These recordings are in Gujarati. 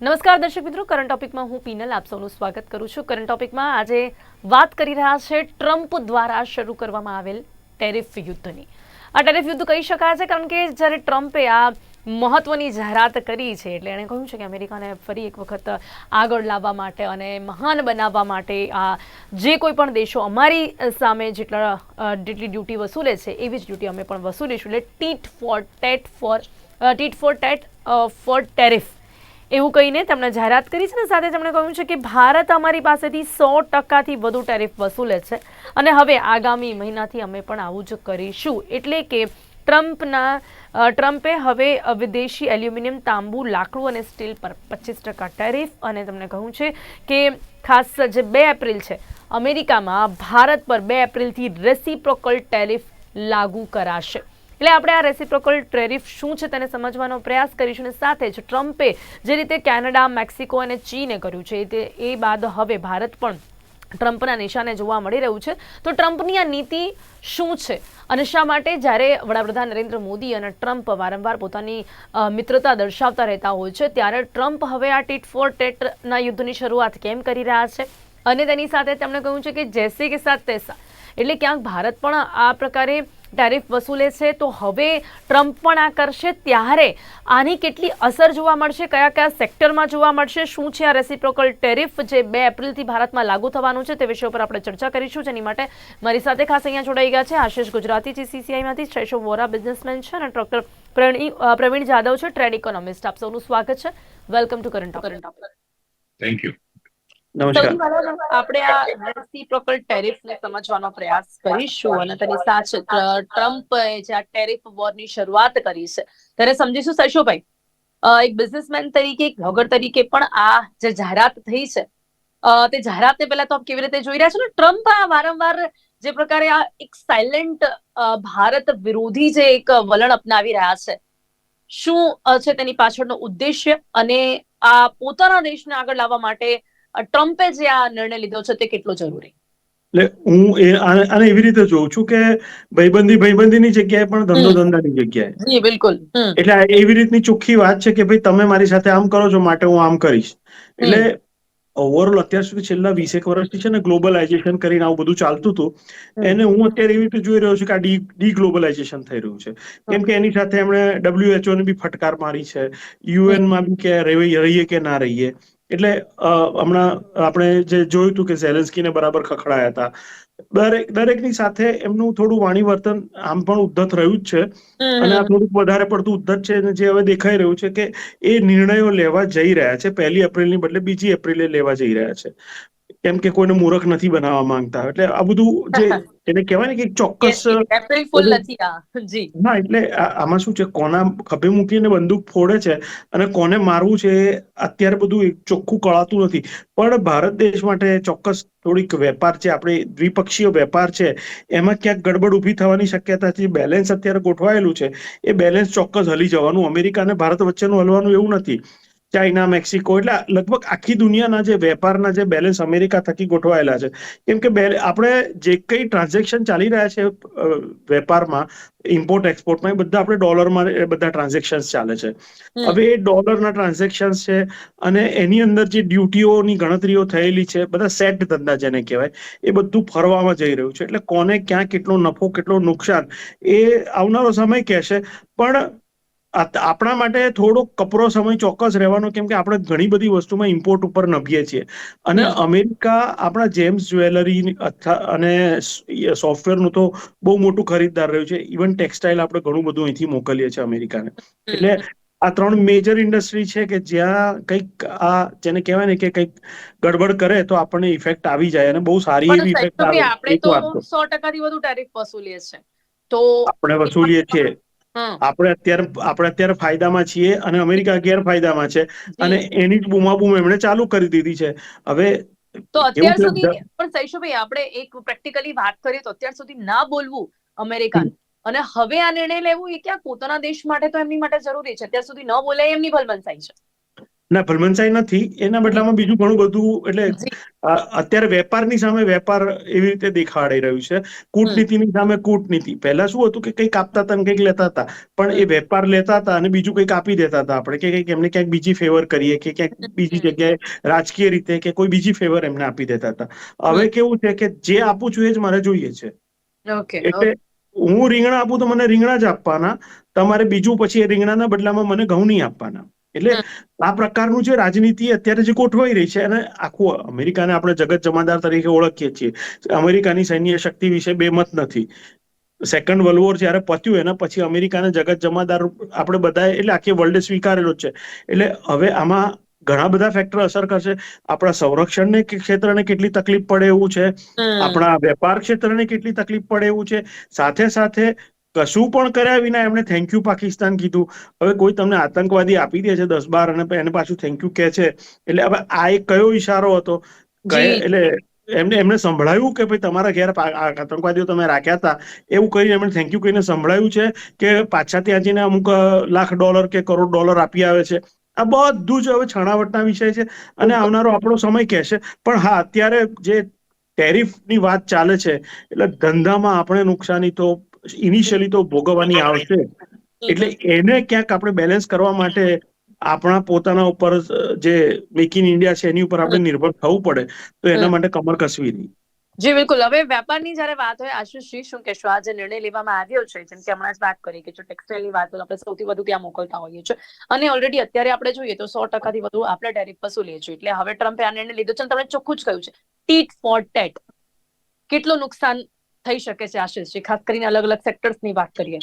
નમસ્કાર દર્શક મિત્રો કરંટ ટોપિકમાં હું પીનલ આપ સૌનું સ્વાગત કરું છું. કરંટ ટોપિકમાં આજે વાત કરી રહ્યા છે ટ્રમ્પ દ્વારા શરૂ કરવામાં આવેલ ટેરિફ યુદ્ધની. આ ટેરિફ યુદ્ધ કહી શકાય છે કારણ કે જ્યારે ટ્રમ્પે આ મહત્વની જાહેરાત કરી છે એટલે એણે કહ્યું છે કે અમેરિકાને ફરી એક વખત આગળ લાવવા માટે અને મહાન બનાવવા માટે આ જે કોઈ પણ દેશો અમારી સામે જેટલા જેટલી ડ્યુટી વસૂલે છે, એવી જ ડ્યુટી અમે પણ વસૂલીશું. એટલે tit for tat for tit for tat for tariff. એવું કહીને તેમણે જાહેરાત કરી છે ને, સાથે તેમણે કહ્યું છે કે ભારત અમારી પાસેથી સો ટકાથી વધુ ટેરિફ વસૂલે છે અને હવે આગામી મહિનાથી અમે પણ આવું જ કરીશું. એટલે કે ટ્રમ્પના ટ્રમ્પે હવે વિદેશી એલ્યુમિનિયમ તાંબુ, લાકડું અને સ્ટીલ પર પચીસ ટકા ટેરિફ અને તેમણે કહ્યું છે કે ખાસ જે બે એપ્રિલ છે, અમેરિકામાં ભારત પર બે એપ્રિલથી રેસિપ્રોકલ ટેરિફ લાગુ કરાશે. એટલે આપણે આ રેસિપ્રોકલ ટેરિફ શું છે તેને સમજવાનો પ્રયાસ કરીશું અને સાથે જ ટ્રમ્પે જે રીતે કેનેડા, મેક્સિકો અને ચીને કર્યું છે તે, એ બાદ હવે ભારત પણ ટ્રમ્પના નિશાને જોવા મળી રહ્યું છે. તો ટ્રમ્પની આ નીતિ શું છે અને શા માટે જ્યારે વડાપ્રધાન નરેન્દ્ર મોદી અને ટ્રમ્પ વારંવાર પોતાની મિત્રતા દર્શાવતા રહેતા હોય છે, ત્યારે ટ્રમ્પ હવે આ ટીટ ફોર ટેટના યુદ્ધની શરૂઆત કેમ કરી રહ્યા છે? અને તેની સાથે તેમણે કહ્યું છે કે જૈસે કે સાથ તૈસા. એટલે ક્યાંક ભારત પણ આ પ્રકારે ટેરિફ વસૂલે છે, તો હવે ટ્રમ્પ પણ આ કરશે. ત્યારે આની કેટલી અસર જોવા મળશે, કયા કયા સેક્ટરમાં જોવા મળશે, શું છે આ રેસિપ્રોકલ ટેરિફ જે બે એપ્રિલથી ભારતમાં લાગુ થવાનું છે તે વિષય ઉપર આપણે ચર્ચા કરીશું. જેની માટે મારી સાથે ખાસ અહીંયા જોડાઈ ગયા છે આશિષ ગુજરાતી જીસીસીઆઈમાંથી શૈશવ વોરા બિઝનેસમેન છે અને ડોક્ટર પ્રવીણ જાદવ છે ટ્રેડ ઇકોનોમિસ્ટ આપ સૌનું સ્વાગત છે. Welcome to current current thank you આપણે આ રેસિપ્રોકલ ટેરિફને સમજવાનો પ્રયાસ કરીશું અને તેની સાચ ટ્ર- ટ્રમ્પે જે આ ટેરિફ વોરની શરૂઆત કરી છે, ત્યારે સમજીશું સૈશોભાઈ એક બિઝનેસમેન તરીકે, એક બ્લોગર તરીકે પણ આ જે જાહેરાત થઈ છે તે જાહેરાતને પહેલા તો આપ કેવી રીતે જોઈ રહ્યા છો ને? ટ્રમ્પ આ વારંવાર જે પ્રકારે આ એક સાયલેન્ટ ભારત વિરોધી જે એક વલણ અપનાવી રહ્યા છે, શું છે તેની પાછળનો ઉદ્દેશ્ય અને આ પોતાના દેશને આગળ લાવવા માટે ટ્રમ્પે જે આ નિર્ણય લીધો છે તે કેટલો જરૂરી? એટલે હું એ આને એવી રીતે જોઉં છું કે ભાઈબંધી ભાઈબંધીની જગ્યાએ પણ ધંધો ધંધાની જગ્યાએ. બિલકુલ. એટલે એવી રીતની ચોખ્ખી વાત છે કે ભાઈ તમે મારી સાથે આમ કરો છો માટે હું આમ કરીશ. એટલે ઓવરઓલ અત્યાર સુધી છેલ્લા વીસેક વર્ષથી છે ને ગ્લોબલાઇઝેશન કરીને આવું બધું ચાલતું હતું. એને હું અત્યારે એવી રીતે જોઈ રહ્યો છું કે આ ડી ડી ગ્લોબલાઇઝેશન થઈ રહ્યું છે. કેમ કે એની સાથે એમણે ડબ્લ્યુએચઓ ને બી ફટકાર મારી છે. યુએનમાં બી કે રહીએ કે ના રહીએ. એટલે હમણાં આપણે જે જોયું હતું કે ઝેલેન્સ્કીને બરાબર ખખડાયા હતા દરેક દરેકની સાથે એમનું થોડું વાણી વર્તન આમ પણ ઉદ્ધત રહ્યું જ છે. અને આ થોડુંક વધારે પડતું ઉદ્ધત છે અને જે હવે દેખાઈ રહ્યું છે કે એ નિર્ણયો લેવા જઈ રહ્યા છે. પહેલી એપ્રિલની બદલે બીજી એપ્રિલે લેવા જઈ રહ્યા છે. કેમ કે કોઈને મૂરખ નથી બનાવવા માંગતા. એટલે આ બધું જે એને કહેવાય ને કે ચોક્કસ ના એટલે આમાં શું છે? કોના ખભે મૂકીને બંદૂક ફોડે છે અને કોને મારવું છે અત્યારે બધું એક ચોખ્ખું કળાતું નથી. પણ ભારત દેશ માટે ચોક્કસ થોડીક વેપાર છે આપણે દ્વિપક્ષીય વેપાર છે એમાં ક્યાંક ગડબડ ઊભી થવાની શક્યતા છે બેલેન્સ અત્યારે ગોઠવાયેલું છે. એ બેલેન્સ ચોક્કસ હલી જવાનું. અમેરિકા અને ભારત વચ્ચેનું હલવાનું એવું નથી. ચાઇના મેક્સિકો એટલે લગભગ આખી દુનિયાના જે વેપારના જે બેલેન્સ અમેરિકા થકી ગોઠવાયેલા છે. કેમ કે આપણે જે કઈ ટ્રાન્ઝેક્શન ચાલી રહ્યા છે વેપારમાં ઇમ્પોર્ટ એક્સપોર્ટમાં એ બધા આપણે ડોલરમાં એ બધા ટ્રાન્ઝેક્શન ચાલે છે. હવે એ ડોલરના ટ્રાન્ઝેક્શન છે અને એની અંદર જે ડ્યુટીઓની ગણતરીઓ થયેલી છે બધા સેટ ધંધા જેને કહેવાય એ બધું ફરવામાં જઈ રહ્યું છે. એટલે કોને ક્યાં કેટલો નફો કેટલો નુકસાન એ આવનારો સમય કહેશે. પણ આપણા માટે થોડો કપરો સમય ચોક્કસ રહેવાનો કેમ કે આપણે ઘણી બધી વસ્તુમાં ઇમ્પોર્ટ ઉપર નભીએ છીએ. અને અમેરિકા આપણા જેમ્સ જ્વેલરી અને સોફ્ટવેરનું તો બહુ મોટું ખરીદદાર રહ્યું છે. ઇવન ટેક્સટાઇલ આપણે ઘણું બધું અહીંથી મોકલીએ છીએ અમેરિકાને. એટલે આ ત્રણ મેજર ઇન્ડસ્ટ્રી છે કે જ્યાં કંઈક આ જેને કહેવાય ને કે કંઈક ગડબડ કરે તો આપણને ઇફેક્ટ આવી જાય અને બહુ સારી એવી ઇફેક્ટ આવે આપણે તો સો ટકાથી વધુ ટેરિફ વસૂલીએ છે તો આપણે વસૂલીએ છીએ. આપણે અત્યારે આપણે અત્યારે ફાયદામાં છીએ અને અમેરિકા ગેરફાયદામાં છે. અને એની જ બૂમાબૂમ એમણે ચાલુ કરી દીધી છે. હવે તો અત્યાર સુધી પણ સૈશુભાઈ આપણે એક પ્રેક્ટિકલી વાત કરીએ તો અત્યાર સુધી ના બોલવું અમેરિકા અને હવે આ નિર્ણય લેવું એ ક્યાં? પોતાના દેશ માટે તો એમની માટે જરૂરી છે. અત્યાર સુધી ન બોલાય એમની ભલમનસાઈ છે. ના ભલમનસાઈ નથી. એના બદલામાં બીજું ઘણું બધું એટલે અત્યારે વેપારની સામે વેપાર એવી રીતે દેખાડાઈ રહ્યું છે. કૂટનીતિની સામે કૂટનીતિ. પહેલા શું હતું કે કંઈક આપતા હતા કંઈક લેતા હતા. પણ એ વેપાર લેતા હતા અને બીજું કંઈક આપી દેતા હતા આપણે કે કંઈક એમને ક્યાંક બીજી ફેવર કરીએ કે ક્યાંક બીજી જગ્યાએ રાજકીય રીતે કે કોઈ બીજી ફેવર એમને આપી દેતા હતા. હવે કેવું છે કે જે આપું છું એ જ મારે જોઈએ છે. એટલે હું રીંગણા આપું તો મને રીંગણા જ આપવાના. તમારે બીજું પછી એ રીંગણાના બદલામાં મને ઘઉં નહીં આપવાના. એટલે આ પ્રકારનું જે રાજનીતિ અત્યારે જે ગોઠવાઈ રહી છે અને આખું અમેરિકાને આપણે જગત જમાદાર તરીકે ઓળખીએ છીએ. અમેરિકાની સૈન્ય શક્તિ વિશે બે મત નથી. સેકન્ડ વર્લ્ડ વોર જયારે પત્યું એના પછી અમેરિકાને જગત જમાદાર આપણે બધાએ એટલે આખી વર્લ્ડે સ્વીકારેલો જ છે. એટલે હવે આમાં ઘણા બધા ફેક્ટર અસર કરશે. આપણા સંરક્ષણને ક્ષેત્રને કેટલી તકલીફ પડે એવું છે. આપણા વેપાર ક્ષેત્રને કેટલી તકલીફ પડે એવું છે. સાથે સાથે કશું પણ કર્યા વિના એમણે થેન્ક યુ પાકિસ્તાન કીધું. હવે કોઈ તમને આતંકવાદી આપી દે છે દસ બાર અને એને પાછું થેન્ક યુ કે છે. એટલે હવે આ એક કયો ઈશારો હતો? એટલે એમને એમને સંભળાયું કે ભાઈ તમારા ઘેર આ આતંકવાદીઓ તમે રાખ્યા હતા? એવું કરીને એમણે થેન્ક યુ કહીને સંભળાયું છે કે પાછા ત્યાં જઈને અમુક લાખ ડોલર કે કરોડ ડોલર આપી આવે છે. આ બધું જ હવે છણાવટના વિષય છે અને આવનારો આપણો સમય કહેશે. પણ હા અત્યારે જે ટેરિફની વાત ચાલે છે એટલે ધંધામાં આપણે નુકસાની તો ઇનિશિયલી તો ભોગવવાની આવશે. એટલે એને ક્યાંક આપણે બેલેન્સ કરવા માટે આપણા પોતાના ઉપર જે મેક ઇન ઇન્ડિયા છે એની ઉપર આપણે નિર્ભર થવું પડે. તો એના માટે કમર કસવી નહીં જી બિલકુલ. હવે વેપારની જ્યારે વાત હોય આશીષજી શું કહેશો? આ જે નિર્ણય લેવામાં આવ્યો છે જેમ કે હમણાં જ વાત કરી કે જો ટેક્સટાઇલની વાત હોય આપણે સૌથી વધુ ત્યાં મોકલતા હોઈએ છીએ? અને ઓલરેડી અત્યારે આપણે જોઈએ તો સો ટકાથી વધુ આપણે ટેરિફ વસૂલીએ છીએ. એટલે હવે ટ્રમ્પે આ નિર્ણય લીધો છે તમે ચોખ્ખું જ કહ્યું છે. ટીટ ફોર ટેટ કેટલું નુકસાન થઈ શકે છે આશીષજી ખાસ કરીને અલગ અલગ સેક્ટર્સની વાત કરીએ.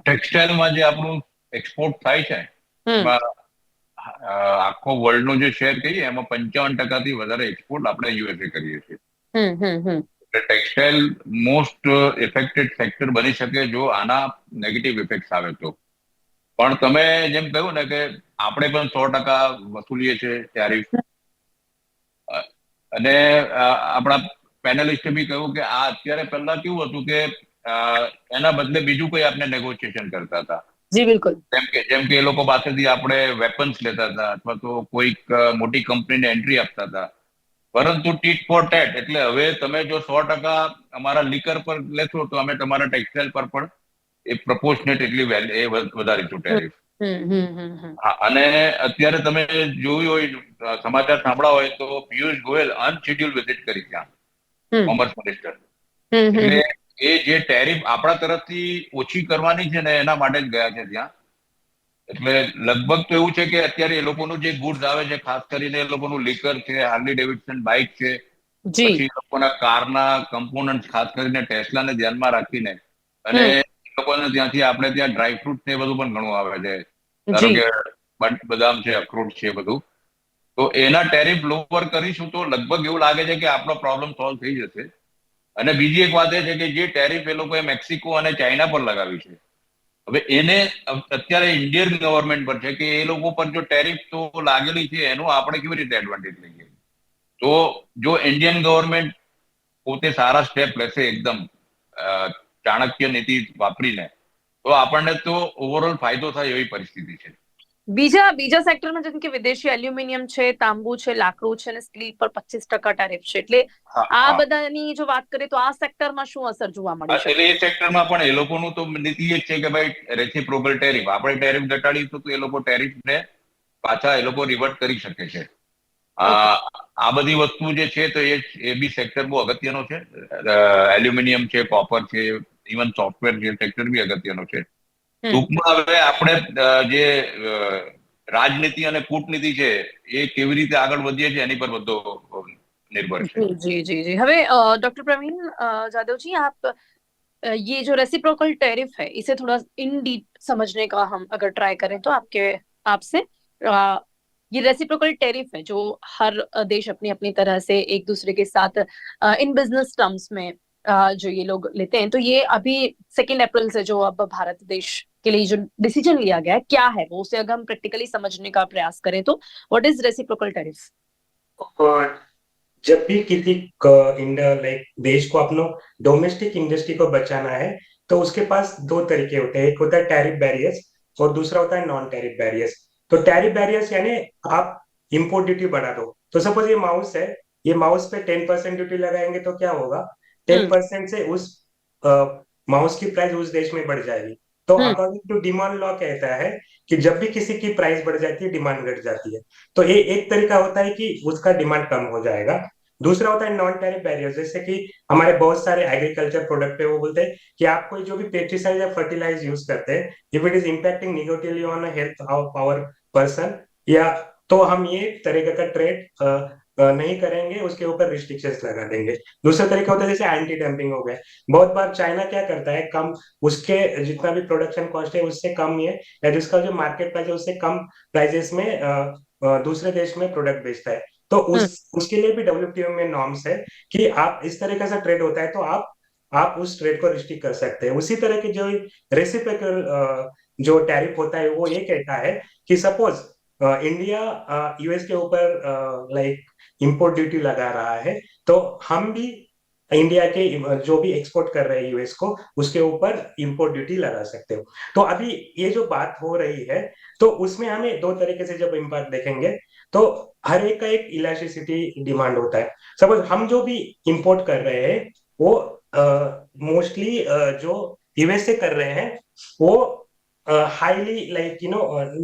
ટેક્સટાઇલમાં જે આપણું એક્સપોર્ટ થાય છે આખો વર્લ્ડ નો જે શેર કહીએ એમાં પંચાવન ટકાથી વધારે એક્સપોર્ટ આપણે યુએસએ કરીએ છીએ. ટેક્સટાઇલ મોસ્ટ ઇફેક્ટેડ સેક્ટર બની શકે જો આના નેગેટિવ ઇફેક્ટ આવે તો. પણ તમે જેમ કહ્યું ને કે આપણે પણ સો ટકા વસૂલીએ છીએ ટેરિફ અને આપણા પેનલિસ્ટે બી કહ્યું કે આ અત્યારે પહેલા કેવું હતું કે એના બદલે બીજું કોઈ આપણે નેગોશિએશન કરતા હતા. જી બિલકુલ. જેમ કે જેમ કે એ લોકો પાસેથી આપણે વેપન્સ લેતા હતા અથવા તો કોઈક મોટી કંપનીને એન્ટ્રી આપતા હતા. પરંતુ ટીટ ફોર ટેટ એટલે હવે તમે જો સો ટકા અમારા લીકર પર લેશો તો અમે તમારા ટેક્સટાઇલ પર પણ એ પ્રપોર્શનેટ એટલી વેલ્યુ એ વધ- વધારીશું ટેરિફ અને અત્યારે તમે જોયું હોય સમાચાર સાંભળ્યા હોય તો પિયુષ ગોયલ અનશેડ્યુલ વિઝિટ કરી ત્યાં કોમર્સ મિનિસ્ટર એટલે એ જે ટેરિફ આપણા તરફથી ઓછી કરવાની છે ને એના માટે જ ગયા છે ત્યાં. એટલે લગભગ તો એવું છે કે અત્યારે એ લોકોનું જે ગુડ્સ આવે છે ખાસ કરીને એ લોકોનું લીકર છે હાર્લી ડેવિડસન બાઇક છે પછી લોકોના કારના કમ્પોનન્ટ ખાસ કરીને ટેસ્લાને ધ્યાનમાં રાખીને અને લોકોને ત્યાંથી આપણે ત્યાં ડ્રાય ફ્રૂટ ને એ બધું પણ ઘણું આવે છે. ધારો કે બદામ છે અખરોટ છે બધું. તો એના ટેરિફ લોવર કરીશું તો લગભગ એવું લાગે છે કે આપણો પ્રોબ્લેમ સોલ્વ થઈ જશે. અને બીજી એક વાત એ છે કે જે ટેરિફ એ લોકોએ મેક્સિકો અને ચાઇના પર લગાવી છે. હવે એને અત્યારે ઇન્ડિયન ગવર્મેન્ટ પર છે કે એ લોકો પર જો ટેરિફ તો લાગેલી છે, એનું આપણે કેવી રીતે એડવાન્ટેજ લઈએ? તો જો ઇન્ડિયન ગવર્મેન્ટ પોતે સારા સ્ટેપ લેશે એકદમ ચાણક્ય નીતિ વાપરીને, તો આપણને તો ઓવરઓલ ફાયદો થાય એવી પરિસ્થિતિ છે. બીજા બીજા સેક્ટરમાં જેમ કે વિદેશી એલ્યુમિનિયમ છે તાંબુ છે લાકડું છે અને સ્ટીલ પર પચીસ ટકા ટેરિફ છે. એટલે આ બધાની જો વાત કરીએ તો આ સેક્ટરમાં શું અસર જોવા મળે છે એટલે એ સેક્ટરમાં પણ એ લોકોનું તો નીતિ એ છે કે ભાઈ રેસિપ્રોકલ ટેરિફ આપણે ટેરિફ ઘટાડીશું તો એ લોકો ટેરિફને પાછા એ લોકો રિવર્ટ કરી શકે છે. આ બધી વસ્તુ જે છે તો એ એ બી સેક્ટર બહુ અગત્યનો છે. એલ્યુમિનિયમ છે કોપર છે ઇવન સોફ્ટવેર જે સેક્ટર બી અગત્યનો છે. ટૂંકમાં હવે આપણે અ, જે અ, રાજનીતિ અને કૂટનીતિ છે એ કેવી રીતે આગળ વધીએ છે એની પર બધો અ, નિર્ભર છે जी जी जी जी हमें डॉक्टर प्रवीण अ, जादव जी आप अ, ये जो रेसिप्रोकल टैरिफ है इसे थोड़ा इन डीप समझने का हम अगर ट्राई करें तो आपके आपसे अ, ये रेसिप्रोकल टैरिफ है जो हर अ, देश अपनी अपनी तरह से एक दूसरे के साथ अ, इन बिजनेस टर्म्स में अ, जो ये लोग लेते हैं तो ये अभी सेकेंड अप्रैल से जो अब भारत देश के लिए जो डिसीज़न लिया गया है क्या है वो उसे अगर हम प्रैक्टिकली समझने का प्रयास करें तो व्हाट इज़ रेसिप्रोकल टैरिफ जब भी किसी लाइक देश को अपनो डोमेस्टिक इंडस्ट्री को बचाना है तो उसके पास दो तरीके होते हैं। एक होता है टैरिफ बैरियर्स और दूसरा होता है नॉन टैरिफ बैरियर्स तो टैरिफ बैरियर्स यानी आप इम्पोर्ट ड्यूटी बढ़ा दो। तो सपोज़ ये माउस है ये माउस पे टेन परसेंट ड्यूटी लगाएँगे तो क्या होगा? टेन हम्म। परसेंट से उस माउस की प्राइस उस देश में बढ़ जाएगी। तो। अकॉर्डिंग टू डिमांड लॉ कहता है कि जब भी किसी की प्राइस बढ़ जाती है डिमांड घट जाती है तो ये एक तरीका होता है कि उसका डिमांड कम हो जाएगा दूसरा होता है नॉन टैरिफ बैरियर जैसे कि हमारे बहुत सारे एग्रीकल्चर प्रोडक्ट पे वो बोलते हैं कि आप कोई जो भी पेस्टिसाइड या फर्टिलाइज यूज़ करते हैं if it is impacting negatively on health of our person या तो हम ये तरीके का ट्रेड नहीं करेंगे उसके ऊपर रिस्ट्रिक्शंस लगा देंगे। दूसरा तरीका होता है जैसे एंटी डंपिंग हो गया। बहुत बार चाइना क्या करता है कम उसके जितना भी प्रोडक्शन कॉस्ट है उससे कम ही है या जिसका जो मार्केट प्राइस है उससे कम प्राइजेस में दूसरे देश में प्रोडक्ट बेचता है। तो उस उसके लिए भी डब्ल्यूटीओ में नॉर्म्स है कि आप इस तरीके से ट्रेड होता है तो आप आप उस ट्रेड को रिस्ट्रिक्ट कर सकते हैं। उसी तरह की जो रेसिपिकल जो टैरिफ होता है वो ये कहता है कि सपोज़ इंडिया यूएस के ऊपर लाइक इंपोर्ट ड्यूटी लगा रहा है तो हम भी इंडिया के जो भी एक्सपोर्ट कर रहे हैं यूएस को उसके ऊपर इंपोर्ट ड्यूटी लगा सकते हो। तो अभी ये जो बात हो रही है तो उसमें हमें दो तरीके से जब इम्पैक्ट देखेंगे तो हर एक का एक इलास्टिसिटी डिमांड होता है। सपोज़ हम जो भी इम्पोर्ट कर रहे हैं वो मोस्टली uh, uh, जो यूएस से कर रहे हैं वो हाईली लाइक यू नो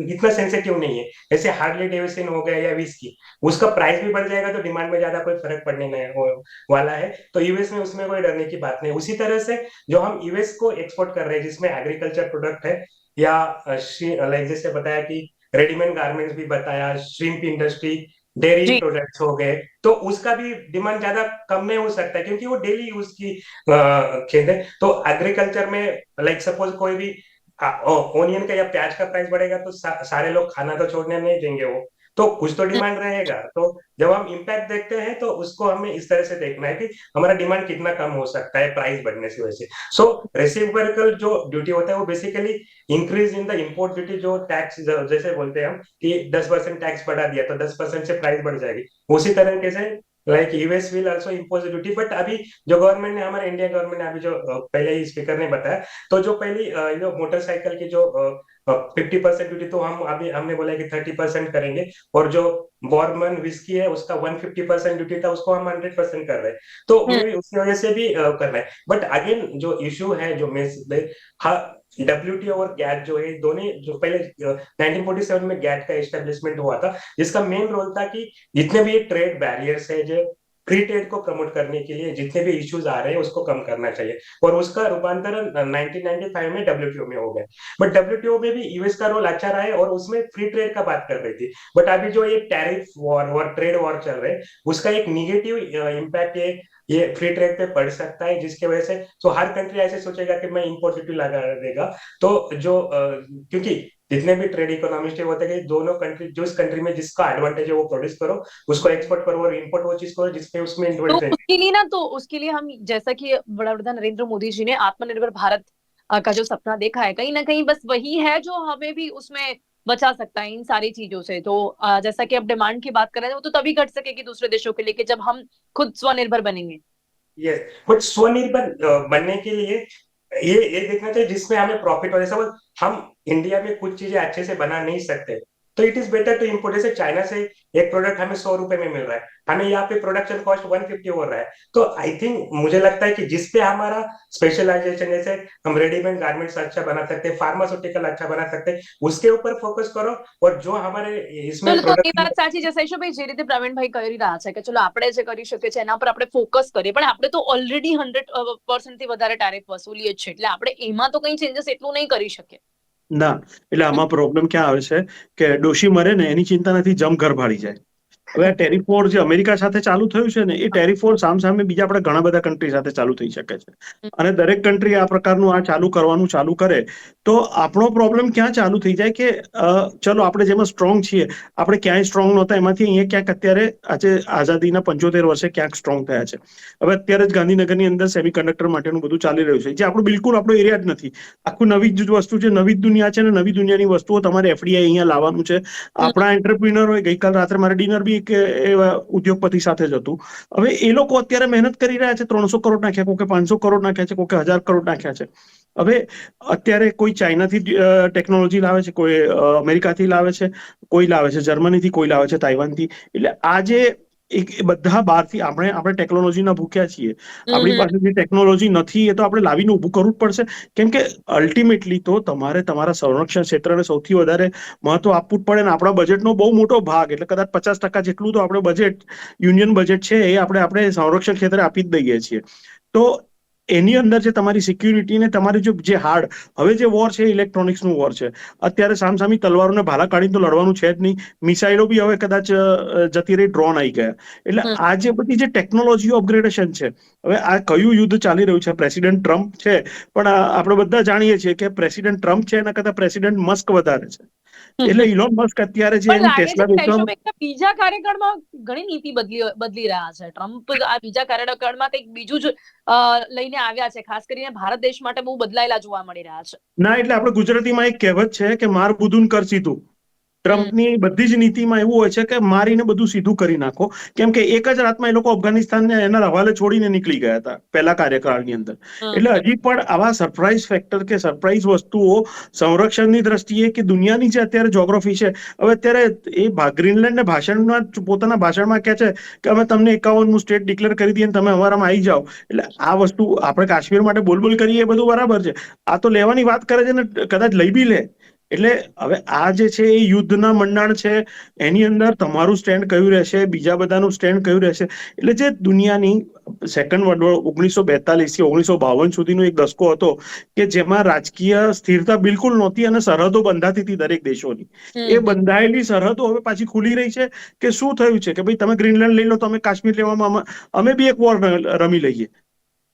इतना सेंसिटिव नहीं है। जैसे हार्डली डेविसन हो गया या विस्की उसका प्राइस भी बढ़ जाएगा तो डिमांड में ज़्यादा कोई फ़र्क पड़ने नहीं हो, वाला है। तो यूएस में उसमें कोई डरने की बात नहीं। उसी तरह से जो हम यूएस को एक्सपोर्ट कर रहे हैं जिसमें एग्रीकल्चर प्रोडक्ट है या लाइक जैसे बताया कि रेडीमेड गारमेंट्स भी बताया श्रिम्प इंडस्ट्री डेयरी। प्रोडक्ट्स हो गए तो उसका भी डिमांड ज़्यादा कम नहीं हो सकता है क्योंकि वो डेली यूज़ की खेत है। तो एग्रीकल्चर में लाइक सपोज़ कोई भी ओनियन का या प्याज का प्राइस बढ़ेगा तो सा, सारे लोग खाना तो छोड़ने नहीं देंगे वो। तो कुछ तो डिमांड रहेगा। तो जब हम इम्पैक्ट देखते हैं तो उसको हमें इस तरह से देखना है कि हमारा डिमांड कितना कम हो सकता है प्राइस बढ़ने से वैसे सो। रेसिप्रोकल जो ड्यूटी होता है वो basically increase in the import duty जो टैक्स जैसे बोलते हैं हम कि दस परसेंट टैक्स बढ़ा दिया तो दस परसेंट से प्राइस बढ़ जाएगी। उसी तरीके से like US will also impose duty but अभी जो गवर्नमेंट ने हमारे इंडिया गवर्नमेंट ने अभी जो पहले ही स्पीकर ने बताया तो जो पहली जो मोटरसाइकिल की जो फिफ्टी परसेंट ड्यूटी तो हम अभी हमने बोला कि थर्टी परसेंट करेंगे। और जो बॉर्मन विस्की है उसका वन फिफ्टी परसेंट ड्यूटी था उसको हम हंड्रेड परसेंट कर रहे हैं। तो हम्म। उसकी वजह से भी कर रहे हैं। बट अगेन जो इशू है जो डब्ल्यूटीओ और गैट जो है दोनों जो पहले अ, 1947 में गैट का एस्टेब्लिशमेंट हुआ था जिसका मेन रोल था कि जितने भी ट्रेड बैरियर्स है जो फ्री ट्रेड को प्रमोट करने के लिए जितने भी इश्यूज़ आ रहे हैं उसको कम करना चाहिए। और उसका रूपांतरण अ, 1995 में डब्ल्यूटीओ में हो गया। बट डब्ल्यूटीओ में भी यूएस का रोल अच्छा रहा है और उसमें फ्री ट्रेड का बात कर रही थी। बट अभी जो ये टैरिफ वॉर और ट्रेड वॉर चल रहे हैं उसका एक निगेटिव इम्पैक्ट ये ये फ्री ट्रेड पे पड़ सकता है जिसकी वजह से तो हर कंट्री ऐसे सोचेगा कि मैं इम्पोर्ट ड्यूटी लगा देगा। तो जो क्योंकि जितने भी ट्रेड इकोनॉमिस्ट होते हैं कि दोनों कंट्री जो इस कंट्री में जिसका एडवांटेज है वो प्रोड्यूस करो उसको एक्सपोर्ट करो और इम्पोर्ट वो चीज़ करो जिसपे उसमें तो उसके लिए ना तो उसके लिए हम जैसा कि वडाप्रधान नरेंद्र मोदी जी ने आत्मनिर्भर भारत का जो सपना देखा है कहीं ना कहीं बस वही है जो हमें भी उसमें बचा सकता है इन सारी चीज़ों से। तो जैसा कि आप डिमांड की बात कर रहे हैं, वो तो तभी घट सकेगी दूसरे देशों के लिए जब हम खुद स्वनिर्भर बनेंगे। यस बट स्वनिर्भर बनने के लिए ये ये देखना चाहिए जिसमें हमें प्रॉफिट हो। जाए हम इंडिया में कुछ चीज़ें अच्छे से बना नहीं सकते। तो it is better to import जैसे चाइना से एक प्रोडक्ट हमें सौ रुपए में मिल रहा है हमें यहाँ पे प्रोडक्शन कॉस्ट वन फिफ्टी हो रहा है तो आई थिंक मुझे लगता है कि जिसपे हमारा स्पेशलाइजेशन जैसे हम रेडीमेड गारमेंट्स अच्छा बना सकते हैं फार्मास्यूटिकल अच्छा बना सकते हैं उसके ऊपर फोकस करो और जो हमारे इसमें ચલો તો એ production- વાત સાચી છે સૈશુભાઈ જે રીતે પ્રવીણભાઈ કરી રહ્યા છે કે ચલો આપણે જે કરી શકીએ છીએ એના પર આપણે ફોકસ કરીએ પણ આપણે તો ઓલરેડી હંડ્રેડ પર્સન્ટ થી વધારે ટેરિફ વસૂલીએ જ છે એટલે આપણે એમાં તો કઈ ચેન્જીસ એટલું નહીં કરી શકીએ ના. એટલે આમાં પ્રોબ્લેમ ક્યાં આવે છે કે ડોશી મરે ને એની ચિંતા નથી, જમ ઘર ભાડી જાય. હવે આ ટેરિફ વોર જે અમેરિકા સાથે ચાલુ થયું છે ને, એ ટેરિફ વોર સામસામે બીજા આપણે ઘણા બધા કન્ટ્રી સાથે ચાલુ થઈ શકે છે. અને દરેક કન્ટ્રી આ પ્રકારનું આ ચાલુ કરવાનું ચાલુ કરે, તો આપણો પ્રોબ્લેમ ક્યાં ચાલુ થઈ જાય કે ચલો આપણે જેમાં સ્ટ્રોંગ છીએ, આપણે ક્યાંય સ્ટ્રોંગ નહોતા, એમાંથી અહીંયા ક્યાંક અત્યારે આજે આઝાદીના પંચોતેર વર્ષે ક્યાંક સ્ટ્રોંગ થયા છે. હવે અત્યારે જ ગાંધીનગરની અંદર સેમી કન્ડક્ટર માટેનું બધું ચાલી રહ્યું છે, જે આપણું બિલકુલ આપણો એરિયા જ નથી. આખું નવી જ વસ્તુ છે, નવી જ દુનિયા છે ને, નવી દુનિયાની વસ્તુઓ તમારે એફડીઆઈ અહીંયા લાવવાનું છે. આપણા એન્ટરપ્રિનર હોય, ગઈકાલ રાત્રે મારે ડિનર બી એક એવા ઉદ્યોગપતિ સાથે જ હતું. હવે એ લોકો અત્યારે મહેનત કરી રહ્યા છે, ત્રણસો કરોડ નાખ્યા કોકે પાંચસો કરોડ નાખ્યા છે, કોકે હજાર કરોડ નાખ્યા છે. હવે અત્યારે કોઈ ચાઇનાથી ટેકનોલોજી લાવે છે, કોઈ અમેરિકાથી લાવે છે, કોઈ લાવે છે, જર્મનીથી, કોઈ લાવે છે, તાઇવાનથી. એટલે આ જે એક એ બધા બહારથી આપણે આપણે ટેકનોલોજીના ભૂખ્યા છીએ. આપણી. પાસે જે ટેકનોલોજી નથી એ તો આપણે લાવીને ઊભું કરવું જ પડશે. કેમ કે અલ્ટિમેટલી તો તમારે તમારા સંરક્ષણ ક્ષેત્રને સૌથી વધારે મહત્વ આપવું જ પડે ને આપણા બજેટનો બહુ મોટો ભાગ. એટલે કદાચ પચાસ ટકા જેટલું તો આપણે બજેટ યુનિયન બજેટ છે એ આપણે આપણે સંરક્ષણ ક્ષેત્રે આપી જ દઈએ છીએ. તો એની અંદર જે તમારી સિક્યુરિટી ને તમારી જો જે હાર્ડ હવે જે વોર છે ઇલેક્ટ્રોનિક્સનું વોર છે અત્યારે સામસામી તલવારોને ભાલા કાઢીને તો લડવાનું છે જ નહીં. મિસાઇલો બી હવે કદાચ જતી રહી ડ્રોન આવી ગયા. એટલે આ જે બધી જે ટેકનોલોજી અપગ્રેડેશન છે હવે આ કયું યુદ્ધ ચાલી રહ્યું છે? પ્રેસિડેન્ટ ટ્રમ્પ છે. પણ આપણે બધા જાણીએ છીએ કે પ્રેસિડેન્ટ ટ્રમ્પ છે એના કરતા પ્રેસિડેન્ટ મસ્ક વધારે છે. એટલે ઇલોન મસ્ક અત્યારે જે ટેસ્લા બીજા કાર્યકાળમાં ઘણી નીતિ બદલી બદલી રહ્યા છે. ટ્રમ્પ આ બીજા કાર્યકાળમાં કંઈક બીજું જ લઈને આવ્યા છે. ખાસ કરીને ભારત દેશ માટે બહુ બદલાયેલા જોવા મળી રહ્યા છે. ના એટલે આપણે ગુજરાતીમાં એક કહેવત છે કે માર બુધુન કર સીધું ટ્રમ્પની બધી જ નીતિમાં એવું હોય છે કે મારીને બધું સીધું કરી નાખો. કેમ કે એક જ રાતમાં એ લોકો અફઘાનિસ્તાનને એના હવાલે છોડીને નીકળી ગયા હતા પહેલા કાર્યકાળની અંદર. એટલે હજી પણ આવા સરપ્રાઇઝ ફેક્ટર કે સરપ્રાઇઝ વસ્તુઓ સંરક્ષણની દ્રષ્ટિએ કે દુનિયાની જે અત્યારે જોગ્રાફી છે હવે અત્યારે એ ગ્રીનલેન્ડને ભાષણમાં પોતાના ભાષણમાં કહે છે કે અમે તમને એકાવનમું સ્ટેટ ડિક્લેર કરી દઈએ તમે અમારામાં આવી જાઓ. એટલે આ વસ્તુ આપણે કાશ્મીર માટે બોલબોલ કરીએ એ બધું બરાબર છે. આ તો લેવાની વાત કરે છે ને કદાચ લઈ બી લે. એટલે હવે આ જે છે એ યુદ્ધના મંડાણ છે એની અંદર તમારું સ્ટેન્ડ કયું રહેશે બીજા બધાનું સ્ટેન્ડ કયું રહેશે? એટલે જે દુનિયાની સેકન્ડ વર્લ્ડ વોર ઓગણીસો બેતાલીસથી ઓગણીસો બાવન સુધીનો એક દસકો હતો કે જેમાં રાજકીય સ્થિરતા બિલકુલ નહોતી અને સરહદો બંધાતી હતી દરેક દેશોની. એ બંધાયેલી સરહદો હવે પાછી ખુલી રહી છે કે શું થયું છે? કે ભાઈ તમે ગ્રીનલેન્ડ લઈ લો તો અમે કાશ્મીર લેવામાં અમે બી એક વોર રમી લઈએ.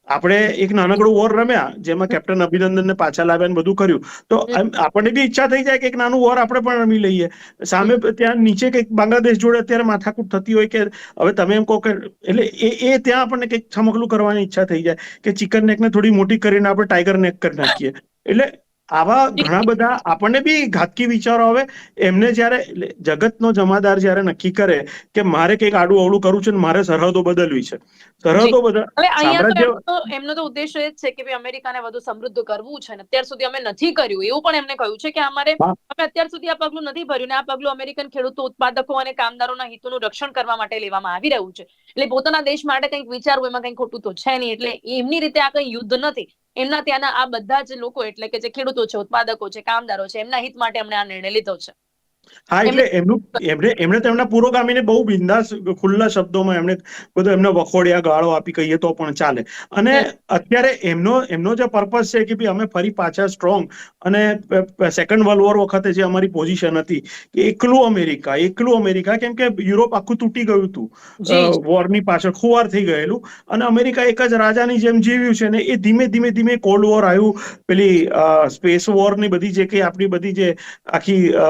આપણે એક નાનકડું વોર રમ્યા જેમાં કેપ્ટન અભિનંદનને પાછા લાવ્યા ને બધું કર્યું. તો આપણને બી ઈચ્છા થઈ જાય કે એક નાનું વોર આપણે પણ રમી લઈએ. સામે ત્યાં નીચે કંઈક બાંગ્લાદેશ જોડે અત્યારે માથાકૂટ થતી હોય કે હવે તમે એમ કહો કે એટલે એ એ ત્યાં આપણને કંઈક છમકલું કરવાની ઈચ્છા થઈ જાય કે ચિકન નેકને થોડી મોટી કરીને આપણે ટાઈગર નેક કરી નાખીએ. એટલે આવા ઘણા બધા આપણને બી ઘાતકી વિચારો આવે. એમને જ્યારે જગતનો જમાદાર જ્યારે નક્કી કરે કે મારે કંઈક આડું અવળું કરવું છે ને મારે સરહદો બદલવી છે. સરહદો બદલ એમનો એમનો તો ઉદ્દેશ એ જ છે કે ભાઈ અમેરિકાને વધુ સમૃદ્ધ કરવું છે ને અત્યાર સુધી અમે નથી કર્યું. એવું પણ એમને કહ્યું છે કે અમારે અમે અત્યાર સુધી આ પગલું નથી ભર્યું ને આ પગલું અમેરિકન ખેડૂતો ઉત્પાદકો અને કામદારોના હિતોનું રક્ષણ કરવા માટે લેવામાં આવી રહ્યું છે. એટલે પોતાના દેશ માટે કંઈક વિચારવું એમાં કંઈક ખોટું તો છે નહીં. એટલે એમની રીતે આ કંઈ યુદ્ધ નથી. એમના ત્યાંના આ બધા જ લોકો, એટલે કે જે ખેડૂતો છે, ઉત્પાદકો છે, કામદારો છે, એમના હિત માટે એમણે આ નિર્ણય લીધો છે. હા એટલે એમનું એમણે એમણે તેમના પુરોગામીને બહુ બિંદાસ ખુલ્લા શબ્દોમાં એમણે બધું એમને વખોડિયા ગાળો આપી કહીએ તો પણ ચાલે. અને અત્યારે એમનો એમનો જે પર્પઝ છે કે ભાઈ અમે ફરી પાછા સ્ટ્રોંગ અને સેકન્ડ વર્લ્ડ વોર વખતે જે અમારી પોઝિશન હતી કે એકલું અમેરિકા એકલું અમેરિકા કેમ કે યુરોપ આખું તૂટી ગયું હતું. વોરની પાછળ ખુવાર થઈ ગયેલું. અને અમેરિકા એક જ રાજાની જેમ જીવ્યું છે ને એ ધીમે ધીમે ધીમે કોલ્ડ વોર આવ્યું. પેલી સ્પેસ વોરની બધી જે કઈ આપણી બધી જે આખી અ,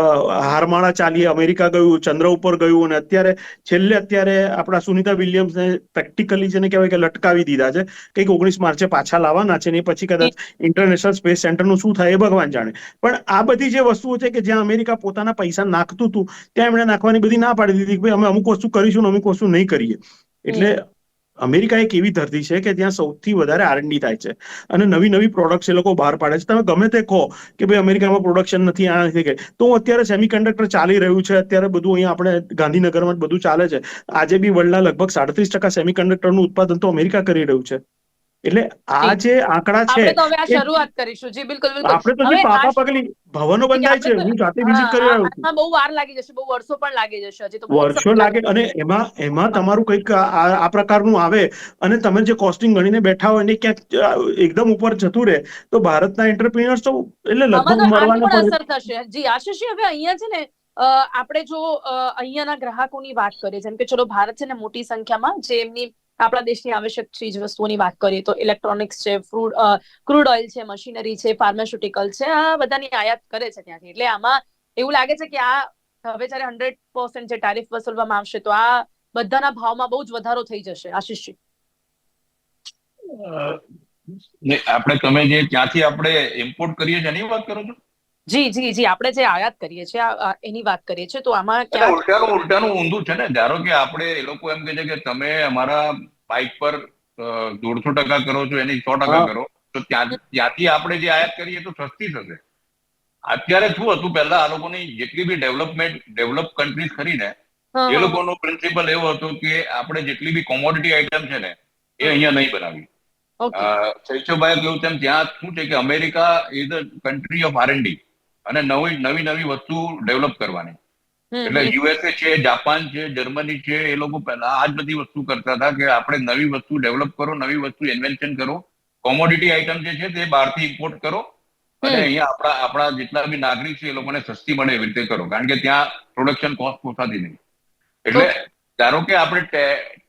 હારમાળા ચાલી અમેરિકા ગયું, ચંદ્ર ઉપર ગયું અને અત્યારે છેલ્લે અત્યારે આપણા સુનિતા વિલિયમ્સને પ્રેક્ટિકલી જેને કહેવાય કે લટકાવી દીધા છે. કંઈક ઓગણીસ માર્ચે પાછા લાવવાના છે ને પછી કદાચ ઇન્ટરનેશનલ સ્પેસ સેન્ટરનું શું થાય એ ભગવાન જાણે. પણ આ બધી જે વસ્તુઓ છે કે જ્યાં અમેરિકા પોતાના પૈસા નાખતું હતું, ત્યાં એમણે નાખવાની બધી ના પાડી દીધી કે ભાઈ અમે અમુક વસ્તુ કરીશું ને અમુક વસ્તુ નહીં કરીએ. એટલે અમેરિકા એક એવી ધરતી છે કે ત્યાં સૌથી વધારે આરએનડી થાય છે. અને નવી નવી પ્રોડક્ટ્સ એ લોકો બહાર પાડે છે. તમે ગમે તે કહો કે ભાઈ અમેરિકામાં પ્રોડક્શન નથી, આ નથી કે. તો અત્યારે સેમિકન્ડક્ટર ચાલી રહ્યું છે. અત્યારે બધું અહીંયા આપણે ગાંધીનગરમાં જ બધું ચાલે છે. આજે બી વર્લ્ડના લગભગ સાડત્રીસ ટકા સેમિકન્ડક્ટરનું ઉત્પાદન તો અમેરિકા કરી રહ્યું છે. એટલે આ જે. આંકડા છે આપણે તો હવે આ શરૂઆત કરીશું. જી બિલકુલ બિલકુલ. આપણે તો જે પાપા પગલી ભવનો બંધાય છે. હું જાતે વિઝિટ કરી રહ્યો છું બહુ વાર લાગી જશે બહુ વર્ષો પણ લાગી જશે હજી તો વર્ષો લાગે અને એમાં એમાં તમારું કંઈક આ પ્રકારનું આવે અને તમે જે કોસ્ટિંગ ગણીને બેઠા હોય ને ક્યાંક એકદમ ઉપર જતું રહે તો ભારતના એન્ટરપ્રિનર્સ તો એટલે લગભગ મરવાના પણ અસર થશે. જી આશીષ હવે અહીંયા છે ને આપણે જો અહીંયાના ગ્રાહકોની વાત કરીએ જેમ કે ચલો ભારત છે ને મોટી સંખ્યામાં જે એમની આપણા દેશની આવશ્યક ચીજ વસ્તુઓની વાત કરીએ તો ઇલેક્ટ્રોનિક્સ છે ફ્રૂડ ક્રૂડ ઓઇલ છે મશીનરી છે ફાર્માસ્યુટિકલ છે, આ બધાની આયાત કરે છે ત્યાંથી. એટલે આમાં એવું લાગે છે કે આ હવે જયારે હંડ્રેડ પર્સન્ટ જે ટારિફ વસૂલવામાં આવશે તો આ બધાના ભાવમાં બહુ જ વધારો થઈ જશે. આશીષજી. આપણે તમે જે ત્યાંથી આપણે ઇમ્પોર્ટ કરીએ છીએ એની વાત કરો છો? જી જી જી આપણે જે આયાત કરીએ છીએ એની વાત કરીએ છીએ તો આમાં ક્યાં ઉલટાનું ઉલટાનું ઊંધું છે ને? ધારો કે આપણે એ લોકો એમ કહે છે કે તમે અમારા બાઇક પર દોઢસો ટકા કરો છો એની સો ટકા કરો તો ત્યાં ત્યાંથી આપણે જે આયાત કરીએ તો સસ્તી થશે. અત્યારે શું હતું પહેલા આ લોકોની જેટલી બી ડેવલપમેન્ટ ડેવલપ કન્ટ્રીઝ ખરી ને એ લોકોનો પ્રિન્સિપલ એવો હતો કે આપણે જેટલી બી કોમોડિટી આઇટમ છે ને એ અહીંયા નહીં બનાવી. શૈશવભાઈ કહ્યું તેમ ત્યાં શું છે કે America is a country of R and D અને નવી નવી નવી વસ્તુ ડેવલપ કરવાની. એટલે યુએસએ છે જાપાન છે જર્મની છે એ લોકો પહેલા આ જ બધી વસ્તુ કરતા હતા કે આપણે નવી વસ્તુ ડેવલપ કરો નવી વસ્તુ ઇન્વેન્શન કરો. કોમોડિટી આઇટમ જે છે તે બહારથી ઇમ્પોર્ટ કરો. અને. અહીંયા આપણા આપણા જેટલા બી નાગરિક છે એ લોકોને સસ્તી મળે એવી રીતે કરો. કારણ કે ત્યાં પ્રોડક્શન કોસ્ટ પોસાતી નહીં. એટલે ધારો કે આપણે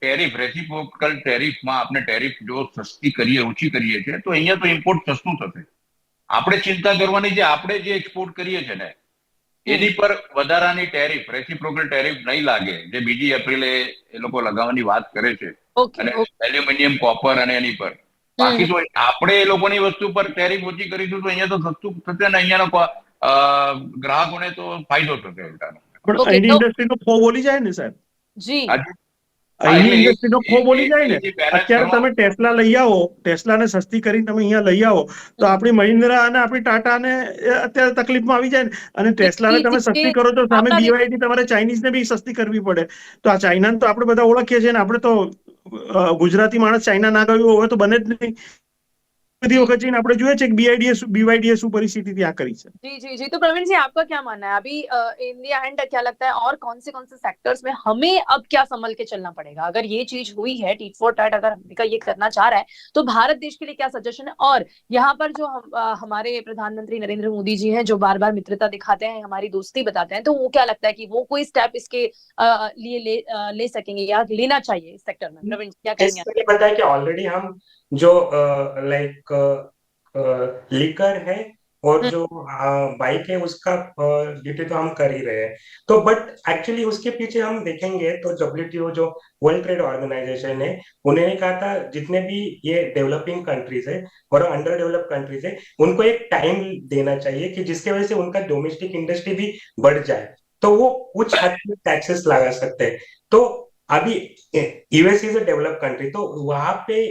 ટેરિફ રેસિપ્રોકલ ટેરિફમાં આપણે ટેરિફ જો સસ્તી કરીએ ઓછી કરીએ છીએ તો અહીંયા તો ઇમ્પોર્ટ સસ્તું થશે. આપણે ચિંતા કરવાની છે આપણે જે એક્સપોર્ટ કરીએ છીએ ને એની પર વધારાની ટેરિફ રેસિપ્રોકલ ટેરિફ નહીં લાગે. જે બીજી એપ્રિલે એ લોકો લગાવવાની વાત કરે છે. અને એલ્યુમિનિયમ કોપર અને એની પર. બાકી તો આપણે એ લોકોની વસ્તુ પર ટેરિફ ઓછી કરીશું તો અહીંયા તો સસ્તું થશે ને અહીંયાનો અ, ગ્રાહકોને તો ફાયદો થશે ઉલટાનો. પણ તો- ઇન્ડસ્ટ્રીનો ખો બોલી જાય ને સાહેબ? જી. અહીંની ઇન્ડસ્ટ્રીનો ખો બોલી જાય ને. અત્યારે તમે ટેસ્લા લઈ આવો ટેસ્લાને સસ્તી કરીને તમે અહીંયા લઈ આવો તો આપણી મહિન્દ્રા અને આપણી ટાટાને ને અત્યારે તકલીફમાં આવી જાય ને. અને ટેસ્લાને તમે જી, જી, સસ્તી કરો તો સામે બીવાયડી તમારે ચાઇનીઝને બી સસ્તી કરવી પડે. તો આ ચાઇનાને તો આપણે બધા ઓળખીએ છીએ ને. આપણે તો ગુજરાતી માણસ ચાઇના ના ગયું હોય તો બને જ નહીં. બધી વખત જઈને આપણે જોઈએ છે કે બીઆઈડીએ બીવાયડીએ શું પરિસ્થિતિ ત્યાં કરી છે जी जी जी तो प्रवीण जी आपका क्या मानना है अभी इन द एंड क्या लगता है और कौन से कौन से सेक्टर्स में हमें अब क्या संभल के चलना पड़ेगा अगर ये चीज हुई है टीट फॉर टैट अगर अमेरिका ये करना चाह रहा है तो भारत देश के लिए क्या सजेशन है और यहाँ पर जो हम अ, हमारे प्रधानमंत्री नरेंद्र मोदी जी हैं जो बार बार मित्रता दिखाते हैं हमारी दोस्ती बताते हैं तो वो क्या लगता है कि वो कोई स्टेप इसके अ, लिए ले अ, ले सकेंगे या लेना चाहिए इस सेक्टर में प्रवीण जी क्या कहेंगे जैसे मैंने बताया कि ऑलरेडी हम जो लाइक लिकर है और हम्म। जो बाइक है उसका ड्यूटी तो हम कर ही रहे हैं। तो बट एक्चुअली उसके पीछे हम देखेंगे तो डब्ल्यू जो वर्ल्ड ट्रेड ऑर्गेनाइजेशन है उन्होंने कहा था जितने भी ये डेवलपिंग कंट्रीज़ है और अंडर डेवलप कंट्रीज़ है उनको एक टाइम देना चाहिए कि जिसके वजह से उनका डोमेस्टिक इंडस्ट्री भी बढ़ जाए। तो वो कुछ हद तक टैक्सेस लगा सकते हैं। तो अभी US is a develop country तो वहाँ पे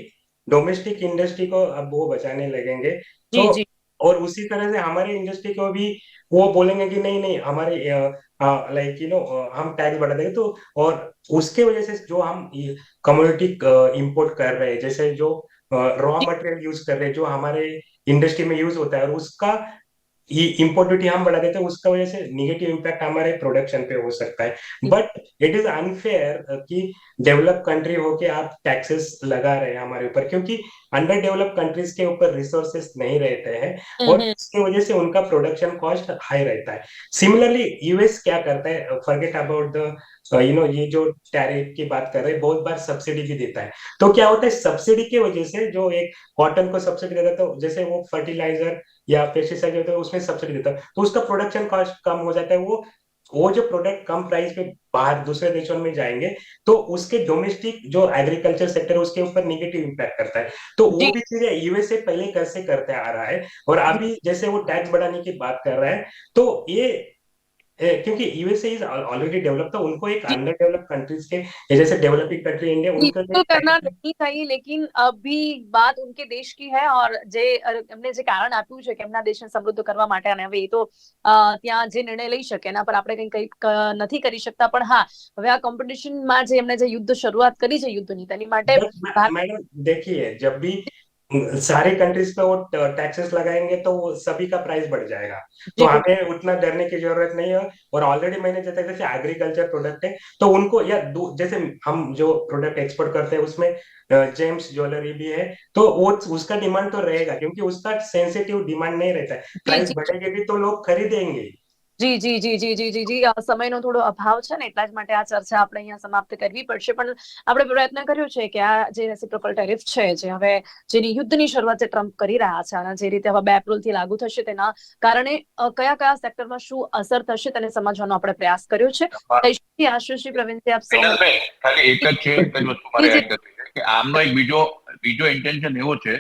डोमेस्टिक इंडस्ट्री को अब वो बचाने लगेंगे। जी तो जी। और उसी तरह से हमारे इंडस्ट्री को भी वो बोलेंगे कि नहीं नहीं हमारे लाइक यू नो हम टैक्स बढ़ा देंगे। तो और उसके वजह से जो हम कम्युनिटी इंपोर्ट कर रहे हैं जैसे जो रॉ मटेरियल यूज़ कर रहे हैं जो हमारे इंडस्ट्री में यूज़ होता है और उसका इम्पोर्ट ड्यूटी हम बढ़ा देते हैं उसका वजह से निगेटिव इम्पैक्ट हमारे प्रोडक्शन पे हो सकता है। बट इट इज़ अनफेयर कि डेवलप कंट्री होके आप टैक्सेस लगा रहे हैं हमारे ऊपर क्योंकि अंडर डेवलप कंट्रीज़ के ऊपर रिसोर्सेस नहीं रहते हैं और इसकी वजह से उनका प्रोडक्शन कॉस्ट हाई रहता है। सिमिलरली यूएस क्या करता है? Forget about the you know ये जो टैरिफ की बात कर रहे हैं बहुत बार सब्सिडी भी देता है। तो क्या होता है? सब्सिडी की वजह से जो एक कॉटन को सब्सिडी देता है तो जैसे वो फर्टिलाइज़र या पेस्टिसाइड होता है उसमें सब्सिडी देता है। तो उसका प्रोडक्शन कॉस्ट कम हो जाता है वो वो जो प्रोडक्ट कम प्राइस पे बाहर दूसरे देशों में जाएँगे तो उसके डोमेस्टिक जो एग्रीकल्चर सेक्टर है उसके ऊपर निगेटिव इम्पैक्ट करता है। तो वो भी चीज़ें यूएसए पहले कैसे करते आ रहा है और अभी जैसे वो टैक्स बढ़ाने की बात कर रहा है तो ये क्योंकि यूएसए इज ऑलरेडी डेवलप तो उनको एक अंडर डेवलप कंट्रीज के जैसे डेवलपिंग कंट्री इंडिया उनके तो करना नहीं चाहिए लेकिन અભી બાત ઉનકે દેશ કી હૈ ઓર જે એમને જે કારણ આપ્યું છે કે એમના દેશને સમૃદ્ધ કરવા માટે અને હવે એ તો ત્યાં જે નિર્ણય લઈ શકે એના પર આપણે કંઈ કંઈ નથી કરી શકતા પણ હા હવે આ કોમ્પિટિશનમાં જે એમને જે યુદ્ધ શરૂઆત કરી છે યુદ્ધની તેની માટે मैडम देखिए जब भी सारे कंट्रीज़ पे वो टैक्सेस लगाएँगे तो वो सभी का प्राइस बढ़ जाएगा। तो हमें उतना डरने की ज़रूरत नहीं है और ऑलरेडी मैंने जैसे जैसे एग्रीकल्चर प्रोडक्ट है तो उनको या जैसे हम जो प्रोडक्ट एक्सपोर्ट करते हैं उसमें जेम्स ज्वेलरी भी है तो वो उसका डिमांड तो रहेगा क्योंकि उसका सेंसिटिव डिमांड नहीं रहता। है प्राइस बढ़ेगी भी तो लोग खरीदेंगे। જી જી જી જી જી જી જી. સમયનો થોડો અભાવ છે ને એટલા જ માટે આ ચર્ચા આપણે અહીંયા સમાપ્ત કરવી પડશે. પણ આપણે પ્રયત્ન કર્યો છે કે આ જે રેસિપ્રોકલ ટેરિફ છે જે હવે જેની યુદ્ધની શરૂઆત જે ટ્રમ્પ કરી રહ્યા છે અને જે રીતે હવે બે એપ્રિલથી લાગુ થશે તેના કારણે કયા કયા સેક્ટરમાં શું અસર થશે તેને સમજવાનો આપણે પ્રયાસ કર્યો છે. આશુષજી પ્રવીણજી આપ સૌ ખાલી એક જ છે એક જ વસ્તુ મારે એડ કરવી કે આમનો એક બીજો બીજો ઇન્ટેન્શન એવો છે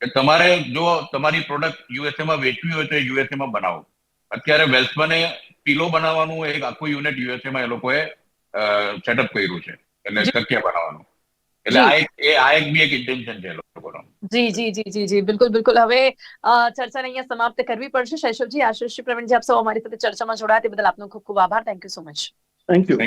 કે તમારે જો તમારી પ્રોડક્ટ યુએસએ માં વેચવી હોય તો યુએસએ માં બનાવો. અત્યારે વેલ્સમને પીલો બનાવવાનું એક આખું યુનિટ યુએસએમાં એ લોકોએ સેટઅપ કર્યું છે. એટલે શક્ય બનાવવાનું. એટલે આ એક એ આ એક બી એક ઇન્ટેન્શન છે લોકોનો. જી જી જી જી જી બિલકુલ બિલકુલ. હવે અ, ચર્ચાને અહીંયા સમાપ્ત કરવી પડશે. શૈશવજી આશીષજી પ્રવીણજી આપ સૌ અમારી સાથે ચર્ચામાં જોડાયા. તે બદલ આપનો ખૂબ ખૂબ આભાર. Thank you so much thank you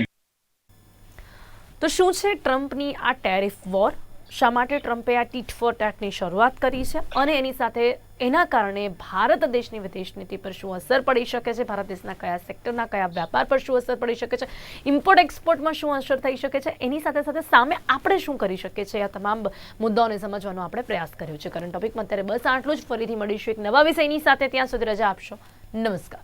તો શું છે ટ્રમ્પની આ ટેરિફ વોર? શા માટે ટ્રમ્પે આ ટીટ ફોર ટેટની શરૂઆત કરી છે? અને એની સાથે એના કારણે ભારત દેશની વિદેશ નીતિ પર શું અસર પડી શકે છે? ભારત દેશના કયા સેક્ટરના કયા વ્યાપાર પર શું અસર પડી શકે છે? ઇમ્પોર્ટ એક્સપોર્ટમાં શું અસર થઈ શકે છે? એની સાથે સાથે સામે આપણે શું કરી શકીએ છીએ? આ તમામ મુદ્દાઓને સમજવાનો આપણે પ્રયાસ કર્યો છે. કરંટ ટોપિકમાં અત્યારે બસ આટલું જ. ફરીથી મળીશું એક નવા વિષયની સાથે. ત્યાં સુધી રજા આપશો. નમસ્કાર.